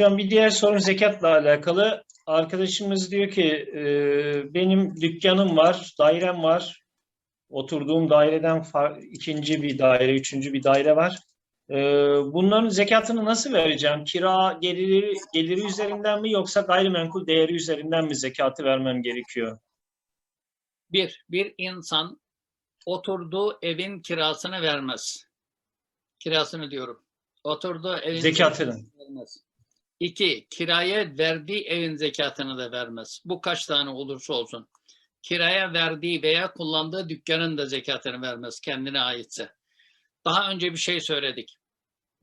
Hocam bir diğer sorun zekatla alakalı. Arkadaşımız diyor ki e, benim dükkanım var, dairem var. Oturduğum daireden ikinci bir daire, üçüncü bir daire var. E, bunların zekatını nasıl vereceğim? Kira geliri, geliri üzerinden mi yoksa gayrimenkul değeri üzerinden mi zekatı vermem gerekiyor? Bir, bir insan oturduğu evin kirasını vermez. Kirasını diyorum. Oturduğu evin Zekatını. vermez. İki, kiraya verdiği evin zekatını da vermez. Bu kaç tane olursa olsun. Kiraya verdiği veya kullandığı dükkanın da zekatını vermez kendine aitse. Daha önce bir şey söyledik.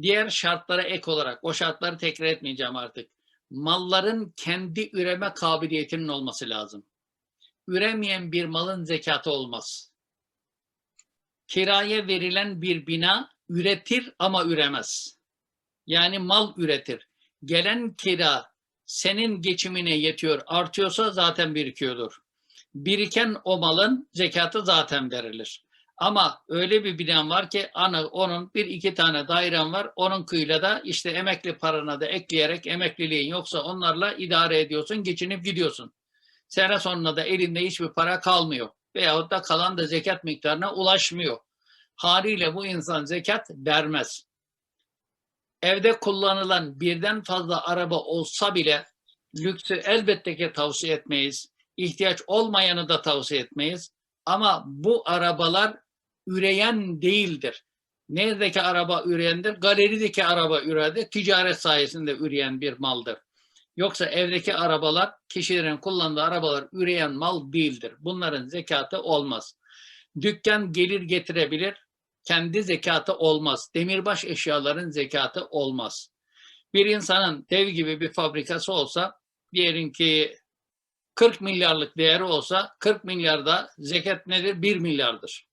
Diğer şartlara ek olarak, o şartları tekrar etmeyeceğim artık. Malların kendi üreme kabiliyetinin olması lazım. Üremeyen bir malın zekatı olmaz. Kiraya verilen bir bina üretir ama üremez. Yani mal üretir. Gelen kira senin geçimine yetiyor, artıyorsa zaten birikiyordur. Biriken o malın zekatı zaten verilir. Ama öyle bir binan var ki ana onun bir iki tane dairen var. Onun kıyla da işte emekli parana da ekleyerek emekliliğin yoksa onlarla idare ediyorsun, geçinip gidiyorsun. Sene sonunda da elinde hiçbir para kalmıyor. Veyahut da kalan da zekat miktarına ulaşmıyor. Haliyle bu insan zekat vermez evde kullanılan birden fazla araba olsa bile lüksü elbette ki tavsiye etmeyiz. İhtiyaç olmayanı da tavsiye etmeyiz. Ama bu arabalar üreyen değildir. Neredeki araba üreyendir? Galerideki araba üredir. Ticaret sayesinde üreyen bir maldır. Yoksa evdeki arabalar, kişilerin kullandığı arabalar üreyen mal değildir. Bunların zekatı olmaz. Dükkan gelir getirebilir, kendi zekatı olmaz. Demirbaş eşyaların zekatı olmaz. Bir insanın dev gibi bir fabrikası olsa, diyelim ki 40 milyarlık değeri olsa 40 milyarda zekat nedir? 1 milyardır.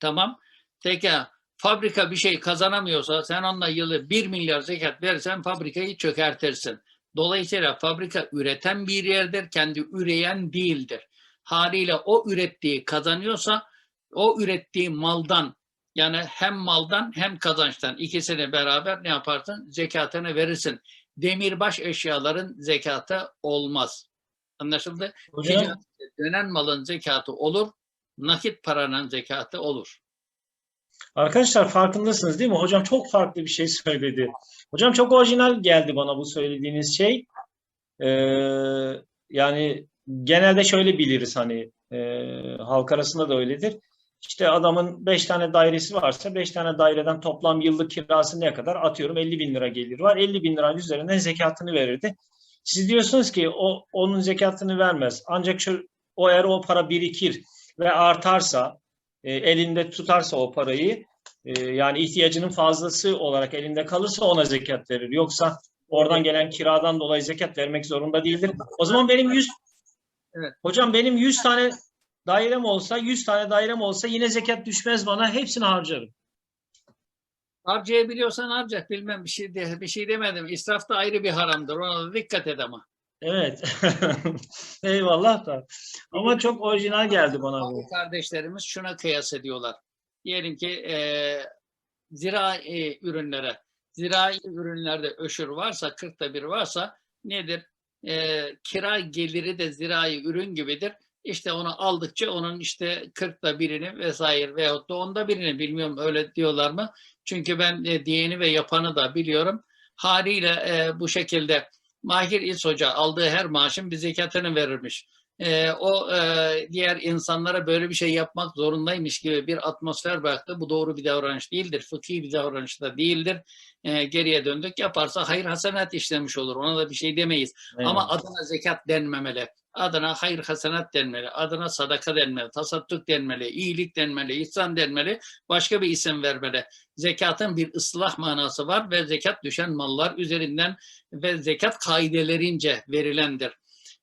Tamam. Peki fabrika bir şey kazanamıyorsa sen onunla yılı 1 milyar zekat verirsen fabrikayı çökertirsin. Dolayısıyla fabrika üreten bir yerdir, kendi üreyen değildir. Haliyle o ürettiği kazanıyorsa o ürettiği maldan yani hem maldan hem kazançtan ikisini beraber ne yaparsın? Zekatını verirsin. Demirbaş eşyaların zekatı olmaz. Anlaşıldı? Hocam, dönen malın zekatı olur, nakit paranın zekatı olur. arkadaşlar farkındasınız değil mi? Hocam çok farklı bir şey söyledi. Hocam çok orijinal geldi bana bu söylediğiniz şey. Ee, yani genelde şöyle biliriz hani e, halk arasında da öyledir. İşte adamın 5 tane dairesi varsa 5 tane daireden toplam yıllık kirası ne kadar? Atıyorum 50 bin lira gelir var. 50 bin liranın üzerinden zekatını verirdi. Siz diyorsunuz ki o onun zekatını vermez. Ancak şu o eğer o para birikir ve artarsa e, elinde tutarsa o parayı e, yani ihtiyacının fazlası olarak elinde kalırsa ona zekat verir. Yoksa oradan gelen kiradan dolayı zekat vermek zorunda değildir. O zaman benim 100 Evet. Hocam benim 100 tane dairem olsa, 100 tane dairem olsa yine zekat düşmez bana. Hepsini harcarım. Harcayabiliyorsan harca. Bilmem bir şey de, bir şey demedim. İsraf da ayrı bir haramdır. Ona da dikkat et ama. Evet. Eyvallah da. Ama çok orijinal geldi bana bu. Kardeşlerimiz şuna kıyas ediyorlar. Diyelim ki e, zirai ürünlere, zirai ürünlerde öşür varsa, kırkta bir varsa nedir? E, kira geliri de zirai ürün gibidir. İşte onu aldıkça onun işte kırkta birini vesaire veyahut da onda birini bilmiyorum öyle diyorlar mı? Çünkü ben e, diyeni ve yapanı da biliyorum. Haliyle e, bu şekilde Mahir İs Hoca aldığı her maaşın bir zekatını verirmiş. E, o e, diğer insanlara böyle bir şey yapmak zorundaymış gibi bir atmosfer bıraktı. Bu doğru bir davranış değildir. Fıkhi bir davranış da değildir. E, geriye döndük yaparsa hayır hasenat işlemiş olur. Ona da bir şey demeyiz. Ama Eyvallah. adına zekat denmemeli. Adına hayır hasenat denmeli. Adına sadaka denmeli. Tasadduk denmeli. iyilik denmeli. ihsan denmeli. Başka bir isim vermeli. Zekatın bir ıslah manası var ve zekat düşen mallar üzerinden ve zekat kaidelerince verilendir.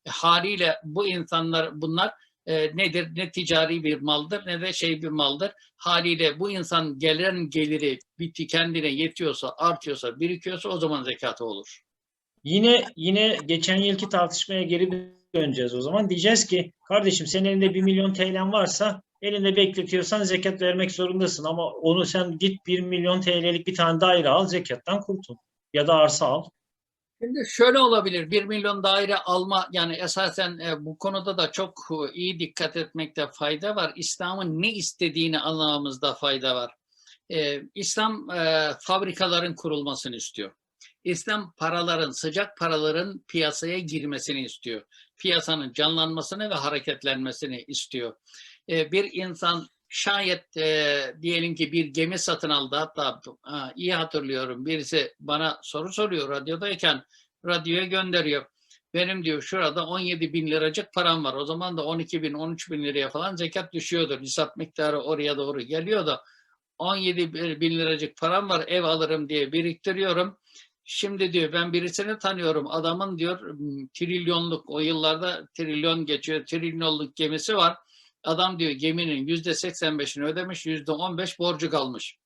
E, haliyle bu insanlar bunlar e, nedir? Ne ticari bir maldır ne de şey bir maldır. Haliyle bu insan gelen geliri biti kendine yetiyorsa, artıyorsa, birikiyorsa o zaman zekatı olur. Yine yine geçen yılki tartışmaya geri döneceğiz o zaman. Diyeceğiz ki kardeşim senin elinde 1 milyon TL'n varsa elinde bekletiyorsan zekat vermek zorundasın ama onu sen git 1 milyon TL'lik bir tane daire al zekattan kurtul. Ya da arsa al. Şimdi şöyle olabilir. 1 milyon daire alma yani esasen e, bu konuda da çok e, iyi dikkat etmekte fayda var. İslam'ın ne istediğini anlamamızda fayda var. E, İslam e, fabrikaların kurulmasını istiyor. İslam paraların, sıcak paraların piyasaya girmesini istiyor. Piyasanın canlanmasını ve hareketlenmesini istiyor. E, bir insan şayet e, diyelim ki bir gemi satın aldı hatta ha, iyi hatırlıyorum birisi bana soru soruyor radyodayken radyoya gönderiyor. Benim diyor şurada 17 bin liracık param var. O zaman da 12 bin 13 bin liraya falan zekat düşüyordur. Nisap miktarı oraya doğru geliyor da 17 bin liracık param var ev alırım diye biriktiriyorum. Şimdi diyor ben birisini tanıyorum. Adamın diyor trilyonluk o yıllarda trilyon geçiyor. Trilyonluk gemisi var. Adam diyor geminin yüzde 85'ini ödemiş, yüzde 15 borcu kalmış.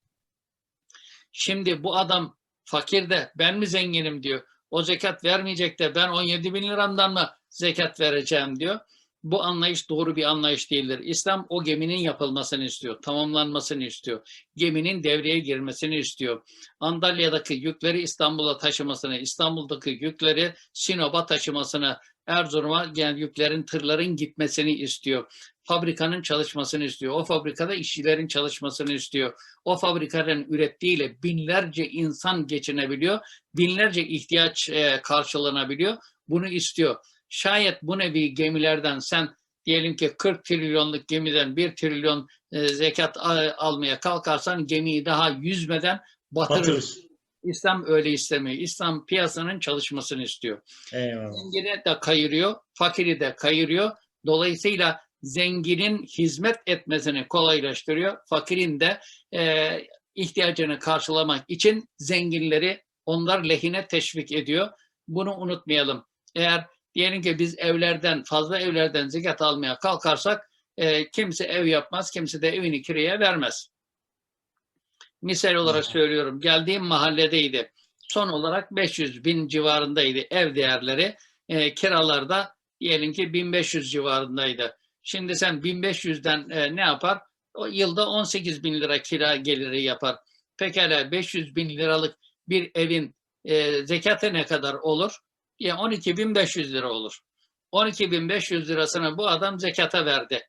Şimdi bu adam fakir de ben mi zenginim diyor. O zekat vermeyecek de ben 17 bin liramdan mı zekat vereceğim diyor. Bu anlayış doğru bir anlayış değildir. İslam o geminin yapılmasını istiyor, tamamlanmasını istiyor. Geminin devreye girmesini istiyor. Antalya'daki yükleri İstanbul'a taşımasını, İstanbul'daki yükleri Sinop'a taşımasını, Erzurum'a yani yüklerin, tırların gitmesini istiyor. Fabrikanın çalışmasını istiyor. O fabrikada işçilerin çalışmasını istiyor. O fabrikanın ürettiğiyle binlerce insan geçinebiliyor. Binlerce ihtiyaç e, karşılanabiliyor. Bunu istiyor. Şayet bu nevi gemilerden sen diyelim ki 40 trilyonluk gemiden 1 trilyon e, zekat a- almaya kalkarsan gemiyi daha yüzmeden batırır. Batırırız. İslam öyle istemiyor. İslam piyasanın çalışmasını istiyor. Eyvallah. Zengini de kayırıyor, fakiri de kayırıyor. Dolayısıyla zenginin hizmet etmesini kolaylaştırıyor. Fakirin de e, ihtiyacını karşılamak için zenginleri onlar lehine teşvik ediyor. Bunu unutmayalım. Eğer diyelim ki biz evlerden, fazla evlerden zekat almaya kalkarsak e, kimse ev yapmaz, kimse de evini kiraya vermez. Misal olarak söylüyorum. Geldiğim mahalledeydi. Son olarak 500 bin civarındaydı ev değerleri. E, kiralarda diyelim ki 1500 civarındaydı. Şimdi sen 1500'den e, ne yapar? O yılda 18 bin lira kira geliri yapar. Pekala 500 bin liralık bir evin e, zekatı ne kadar olur? Ya 12.500 lira olur. 12.500 lirasını bu adam zekata verdi.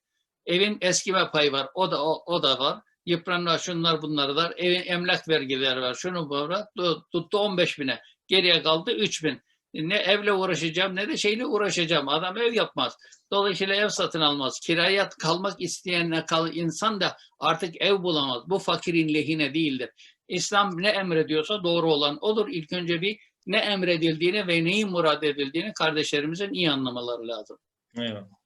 Evin eskime payı var. O da o, o da var. Yıpranma şunlar bunlar var. Evin emlak vergileri var. Şunu bu var. Tu- Tuttu 15 bine. Geriye kaldı 3 bin. Ne evle uğraşacağım ne de şeyle uğraşacağım. Adam ev yapmaz. Dolayısıyla ev satın almaz. Kiraya kalmak isteyen kal insan da artık ev bulamaz. Bu fakirin lehine değildir. İslam ne emrediyorsa doğru olan odur. İlk önce bir ne emredildiğini ve neyin murad edildiğini kardeşlerimizin iyi anlamaları lazım. Eyvallah.